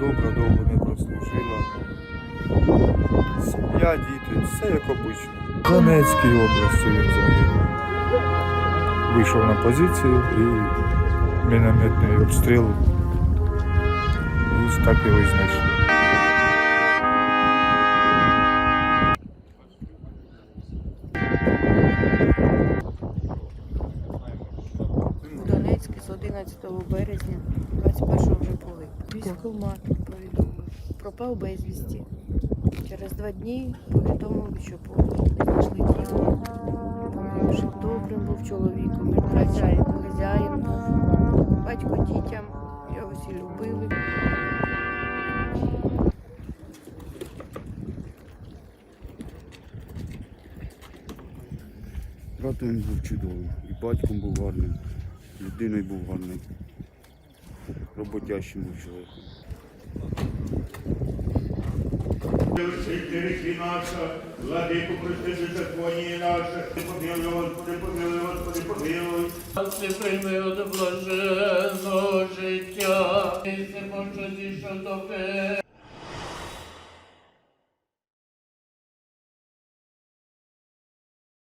добра, довго не прослужила. Сім'я, діти, все як обично. В Донецькій області він загинув. Вийшов на позицію і мінометний обстріл. І так його знайшли. 11 березня, 21-го вже були. Військкомат повідомив. Пропав безвісті. Через два дні повідомили, що знайшли тіло. Померши добрим був чоловіком, хазяїн, хазяїн був, батько дітям, його всі любили. Братом він був чудовий, і батьком був гарним, людиною був гарним, роботящим був чоловіком. Гріхи наша, владику прости беззаконні наше, помилуй, Господи, помилуй, Господи, помилуй. Ти прийми от блаженного життя, і ти Боже, що тебе